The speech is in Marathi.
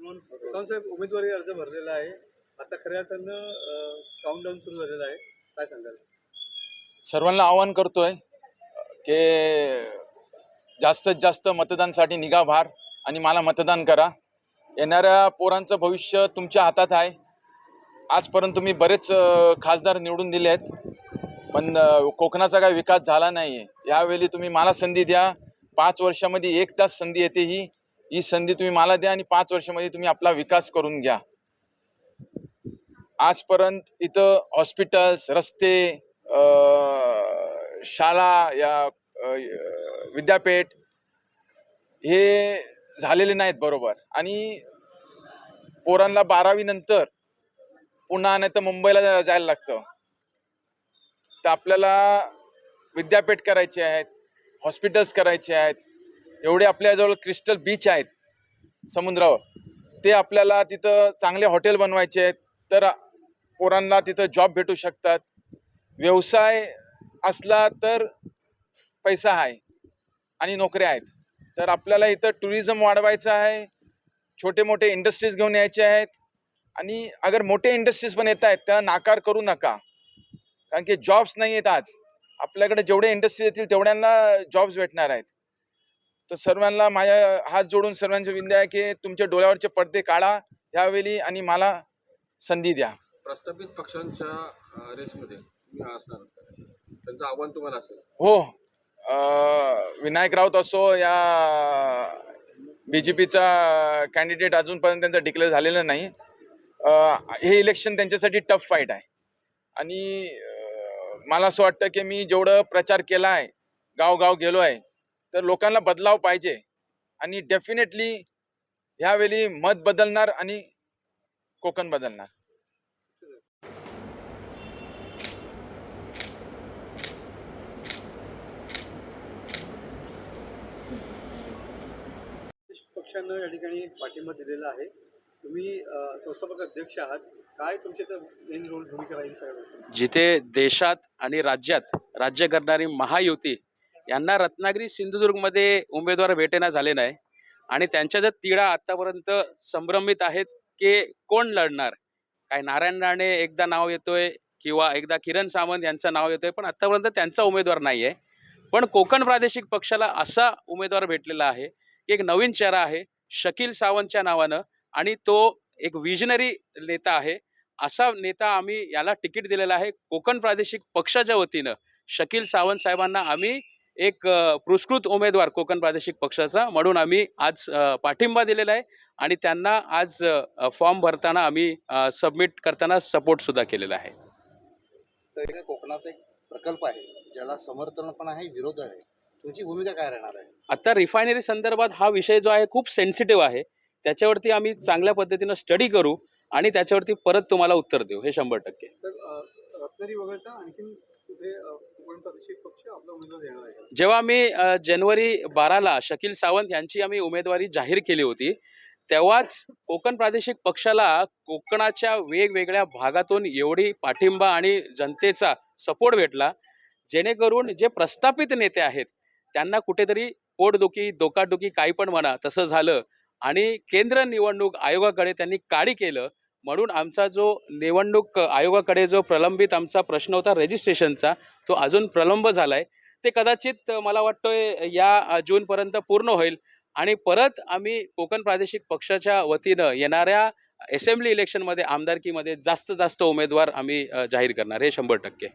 म्हणून साहेब उमेदवारी अर्ज भरलेला आहे. आता खऱ्या अर्थानं काउंटडाऊन सुरू झालेलं आहे. काय सांगाल? सर्वांना आवाहन करतोय की जास्तीत जास्त मतदानसाठी निघा भार आणि मला मतदान करा. येणाऱ्या पोरांचं भविष्य तुमच्या हातात आहे. आजपर्यंत तुम्ही बरेच खासदार निवडून दिले आहेत. पण कोकणाचा काही विकास झाला नाही आहे यावेळी तुम्ही मला संधी द्या. पाच वर्षामध्ये एक तास संधी येते ही. ही संधी तुम्ही मला द्या आणि पाच वर्षामध्ये तुम्ही आपला विकास करून घ्या. आजपर्यंत इथं हॉस्पिटल्स रस्ते शाळा या विद्यापीठ हे झालेले नाहीत बरोबर. आणि पोरांना बारावी नंतर पुन्हा नाही तर मुंबईला जायला लागतं. तर आपल्याला विद्यापीठ करायचे आहेत हॉस्पिटल्स करायचे आहेत एवढे आपल्याजवळ क्रिस्टल बीच आहेत समुद्रावर. ते आपल्याला तिथं चांगले हॉटेल बनवायचे आहेत तर पोरांना तिथं जॉब भेटू शकतात. व्यवसाय असला तर पैसा आहे आणि नोकऱ्या आहेत. तर आपल्याला इथं टुरिझम वाढवायचं आहे छोटे मोठे इंडस्ट्रीज घेऊन यायचे आहेत आणि अगर मोठे इंडस्ट्रीज पण येत आहेत त्याला नाकार करू नका. कारण की जॉब्स नाही आहेत आज. आपल्याकडे जेवढे इंडस्ट्रीज येतील तेवढ्यांना जॉब्स भेटणार आहेत. तर सर्वांना माझ्या हात जोडून सर्वांची विनंती आहे की तुमच्या डोळ्यावरचे पडदे काढा यावेळी आणि मला संधी द्या. प्रस्थापित पक्षांच्या रेसमध्ये त्यांचं आव्हान तुम्हाला असेल. हो विनायक राऊत असो या बी जे पीचा कॅन्डिडेट अजूनपर्यंत त्यांचं डिक्लेअर झालेलं नाही. हे इलेक्शन त्यांच्यासाठी टफ फाईट आहे. आणि मला असं वाटतं की मी जेवढं प्रचार केला आहे गावगाव गेलो आहे तर लोकांना बदलाव पाहिजे. आणि डेफिनेटली ह्यावेळी मत बदलणार आणि कोकण बदलणार. पक्षानं या ठिकाणी पाठिंबा दिलेला आहे. तुम्ही संस्थापक अध्यक्ष आहात. काय तुमचे तर मेन रोल भूमिका राहील जिथे देशात आणि राज्यात राज्य करणारी महायुती यांना रत्नागिरी सिंधुदुर्गमध्ये उमेदवार भेटेना झाले नाही. आणि त्यांच्या ज्या तिढा आतापर्यंत संभ्रमित आहेत की कोण लढणार? काय नारायण राणे एकदा नाव येतोय किंवा एकदा किरण सावंत यांचं नाव येतोय पण आतापर्यंत त्यांचा उमेदवार नाही आहे पण कोकण प्रादेशिक पक्षाला असा उमेदवार भेटलेला आहे की एक नवीन चेहरा आहे शकील सावंतच्या नावानं. आणि तो एक विजनरी नेता आहे. असा नेता आम्ही याला तिकीट दिलेला आहे. कोकण प्रादेशिक पक्षाच्या वतीनं शकील सावंत साहेबांना आम्ही एक पुरस्कृत उमेदवार कोकण प्रादेशिक पक्षाचा म्हणून आम्ही आज पाठिंबा दिलेला आहे आणि त्यांना आज फॉर्म भरताना आम्ही सबमिट करताना सपोर्ट सुद्धा केलेला आहे. कोकणात एक प्रकल्प आहे ज्याला समर्थन पण आहे विरोध आहे. तुमची भूमिका काय राहणार आहे? आता रिफायनरी संदर्भात हा विषय जो आहे खूप सेन्सिटिव्ह आहे. त्याच्यावरती आम्ही चांगल्या पद्धतीनं स्टडी करू आणि त्याच्यावरती परत तुम्हाला उत्तर देऊ. हे शंभर टक्के. रत्नागिरी वगळता आणखीन जेव्हा मी जानेवारी बाराला शकील सावंत यांची आम्ही उमेदवारी जाहीर केली होती तेव्हाच कोकण प्रादेशिक पक्षाला कोकणाच्या वेगवेगळ्या भागातून एवढी पाठिंबा आणि जनतेचा सपोर्ट भेटला जेणेकरून जे प्रस्थापित नेते आहेत त्यांना कुठेतरी पोटदुखी डोकादुखी काही पण म्हणा तसं झालं आणि केंद्र निवडणूक आयोगाकडे त्यांनी काळी केलं म्हणून आमचा जो निवडणूक आयोगाकडे जो प्रलंबित आमचा प्रश्न होता रजिस्ट्रेशनचा तो अजून प्रलंब झाला आहे ते कदाचित मला वाटतोय या जूनपर्यंत पूर्ण होईल. आणि परत आम्ही कोकण प्रादेशिक पक्षाच्या वतीनं येणाऱ्या असेंब्ली इलेक्शनमध्ये आमदारकीमध्ये जास्त जास्त उमेदवार आम्ही जाहीर करणार हे शंभर टक्के.